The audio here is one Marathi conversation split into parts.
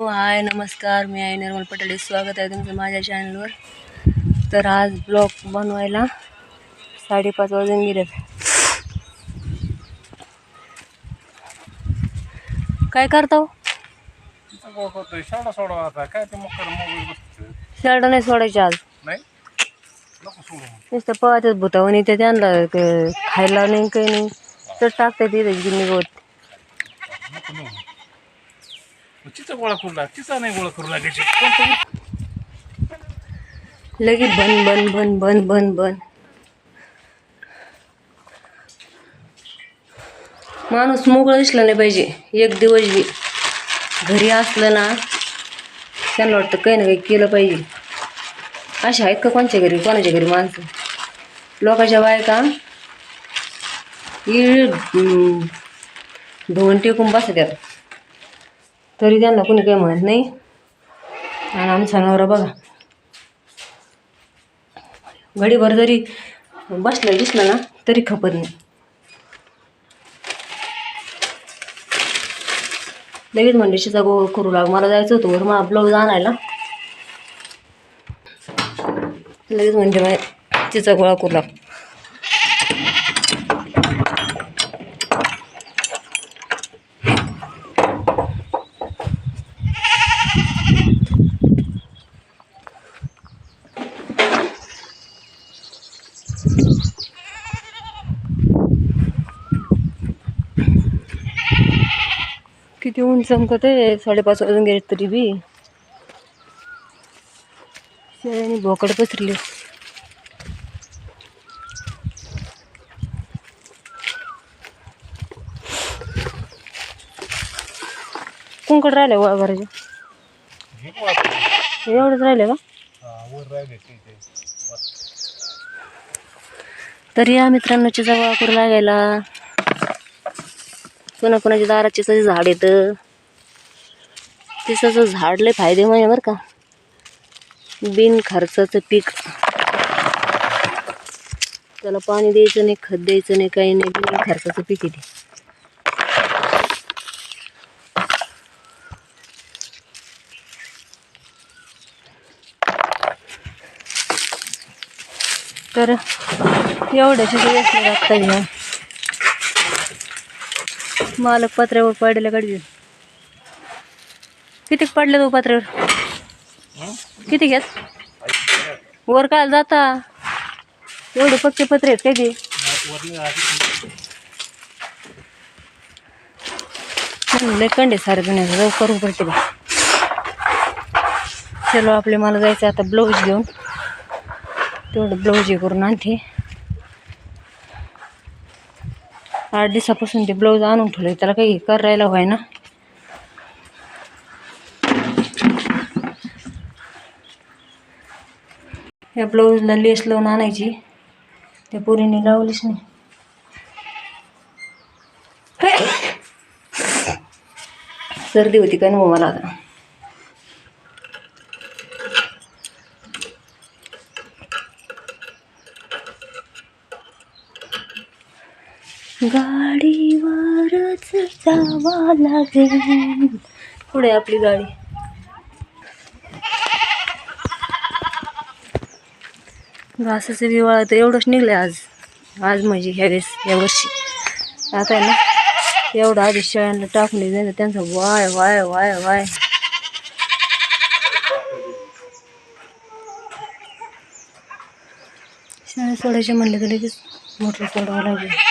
हो हाय नमस्कार. मी आहे निर्मल पटेल. स्वागत आहे तुमचं माझ्या चॅनलवर तर आज ब्लॉग बनवायला साडेपाच वाजून गेलेत काय करता शर्ट नाही सोडायचे आज. नुसतं पळतच भूतावणी ते त्यांना. खायला नाही काही नाही. तर टाकतात तिथे गिन्नी मग तिचा गोळा करू लाग तिचा नाही गोळा करू लागायची. लगेच बन बन बन बन बन बन माणूस मोकळं दिसला नाही पाहिजे. एक दिवस बी घरी असलं ना त्यांना वाटतं काही ना काही केलं पाहिजे. अशा आहेत का कोणच्या घरी कोणाच्या घरी माणसं? लोकांच्या बायका धुवून टेकून बसत्यात तरी त्यांना कोणी काही म्हणत नाही. आणि आमचा नवरा बघा. घडीभर जरी बसलं दिसलं ना तरी खपत नाही. लगेच म्हणजे शिचा गो करू लाग. मला जायचं होतं वर मला ब्लाऊज आणायला. लगेच म्हणजे तिचा गोळा करू लाग. किती ऊन चमकत आहे साडेपाच वाजून गेले तरी बी. शेळ्याने भोकड पसरली. कुंकड राहिले गोळा एवढंच राहिले का? तरी या मित्रांनो चिचा गोळा लागायला. कुणा कुणाच्या दारात चिसाचे झाड येतं. चिसाचं झाड लय फायदे म्हणजे बरं का. बिन खर्चाचं पीक. त्याला पाणी द्यायचं नाही खत द्यायचं नाही काही नाही बिन खर्चाचं पीक येते तर एवढ्याची सगळी लागता घ्या मालक पत्र्यावर पडलेल्या काढतील किती पडले तो पत्र्यावर? किती घेत वर काय जाता. एवढे पक्के पत्रे आहेत काय ते? लय कंडे सारे दुनियाचं जाऊ करू पडते बा. चलो आपले मला जायचं आता ब्लाऊज घेऊन. तेवढं ब्लाऊज हे करून आणते. आठ दिवसापासून ते ब्लाऊज आणून ठेवले. त्याला काही करायला व्हाय ना? या ब्लाऊजला लेस लावून आणायची. त्या पोरीने लावलीच नाही. सर्दी होती काय नको हो मला आता? गाडीवरच जावा लागेल. पुढे आपली गाडी. घासाचं विवाळ तर एवढंच निघलं आज. आज म्हणजे ह्या वेळेस या वर्षी. आता आहे ना एवढं आधी शेळ्यांना टाकून नाही तर त्यांचं वाय वाय वाय वाय. शेळ्या सोडायचे म्हणले तर लगेच मोटर सोडावं लागेल.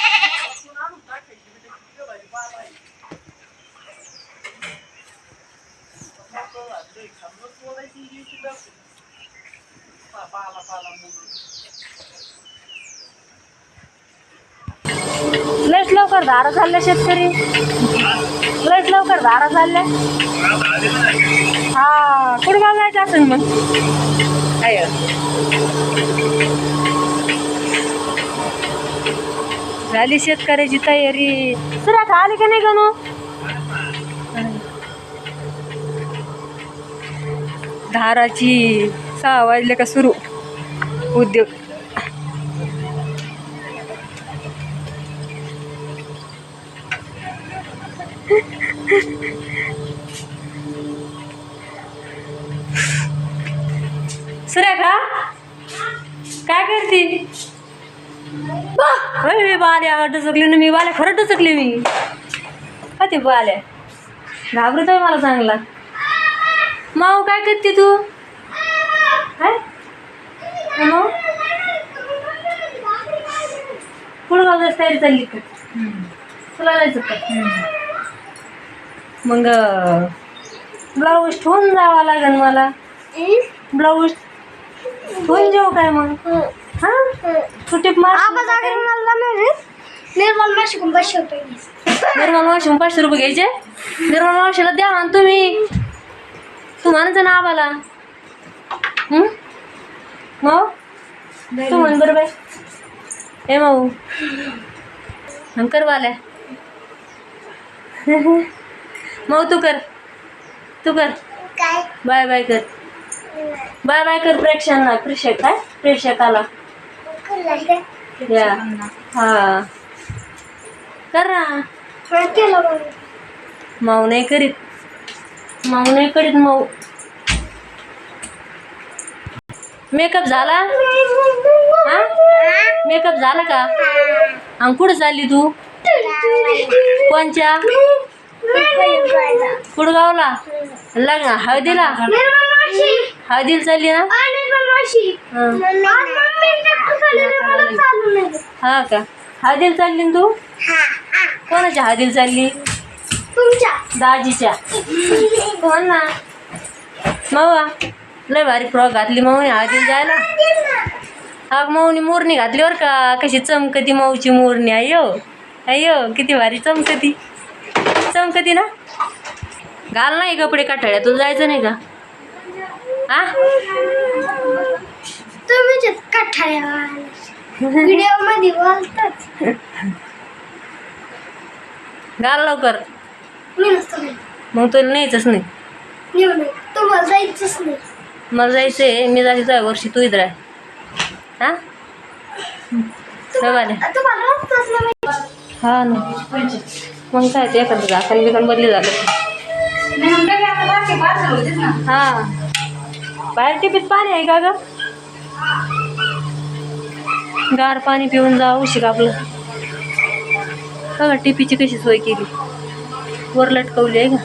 लयच लवकर धारा चालल्या शेतकरी. लयच लवकर धारा चालल्या. हा कुठे गाव जायचं असेल मग? काय झाली शेतकऱ्याची तयारी. आता आली का नाही गणू? धाराची सहा वाजले का सुरू? उद्योग. सुरेखा काय करते? बाल्या डचकले ना मी बाल्या खरं डचकले मी. अति ते बाल्या. घाबरतोय मला चांगला. माऊ काय करते तू? काय माऊ? पुढं जायची तयारी चालली का? तुला जायचं का? मग ब्लाऊज ठेवून जावा लागेल मला. ब्लाऊज ठेवून जाऊ काय मग? हा? मार निर्मल मावशी पाचशे रुपये घ्यायचे? निर्मल मावशीला द्या तुम्ही. तू म्हणायचं ना आम्हाला हं? माऊ? तू म्हण बरं बाई ए माऊ. कर बाल्या माऊ तू कर. तू कर. बाय बाय कर. बाय बाय कर प्रेक्षकांना प्रेक्षक काय? प्रेक्षकाला. या. हा. कर ना. माऊ नाही करीत. माऊ नाही करीत माऊ. मेकअप झाला? हा? मेकअप झाला का? आणि कुठं चालली तू? कोणच्या? कुडगावला. लग्न हळदीला? हळदीला चालली ना? हं. का? हळदीला चालली ना तू? कोणाच्या हळदीला चालली? दाजीच्या. कोण ना. मावा लय भारी फ्रॉक घातली माऊनी हळदीला जायला. हा माऊनी मोरणी घातली बरं का. कशी चमकती माऊची मोरणी अय्यो अय्यो किती भारी चमकती. चमकती ना. घाल नाही कपडे काठाळ्या तुला जायचं नाही का? आ? तुम्ही कठाळ्या. घाल लवकर. मी नसतो घरी. मग तुला न्यायचंच नाही? मी म्हणू तुम्हाला जायचंच नाही. मला जायचं आहे मी जायचं आहे वर्षी तू इथं आहे हा? तुम्हाला नाही हा ना. मग काय ते एखादं झाकण बिकण बदली झालं. हा. बाहेर टिपीत पाणी आहे का ग? गार पाणी पिऊन जा उशिक आपलं. बघा टिपीची कशी सोय केली. वर लटकवली आहे. का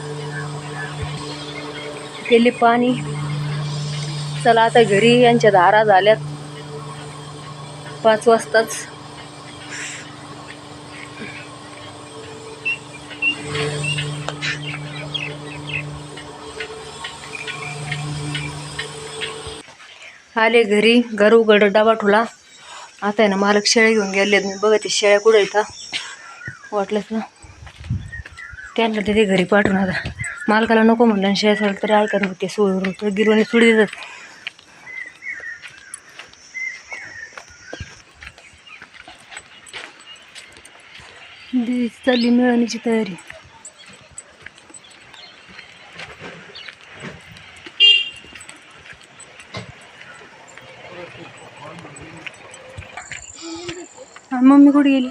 केले पाणी. चला आता घरी यांच्या धारा झाल्यात पाच वाजताच. आले घरी घर उघड डबा ठुला. आता आहे ना मालक शेळ्या घेऊन गेले बघा ते शेळ्या कुठं येतात वाटलंच ना. त्यांना तिथे घरी पाठवून आता. मालकाला नको म्हणलं आणि शेळ्या सगळं तरी ऐकत नव्हते. सोडून तर गिरवणी सोडी देतात चालली मिळवण्याची तयारी. मम्मी कुठे गेली?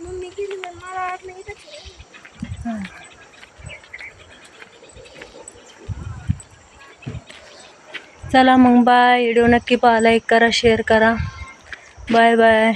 मम्मी गेली मला वाटलं चला मग बाय. व्हिडिओ नक्की पाहा लाईक करा शेअर करा. Bye bye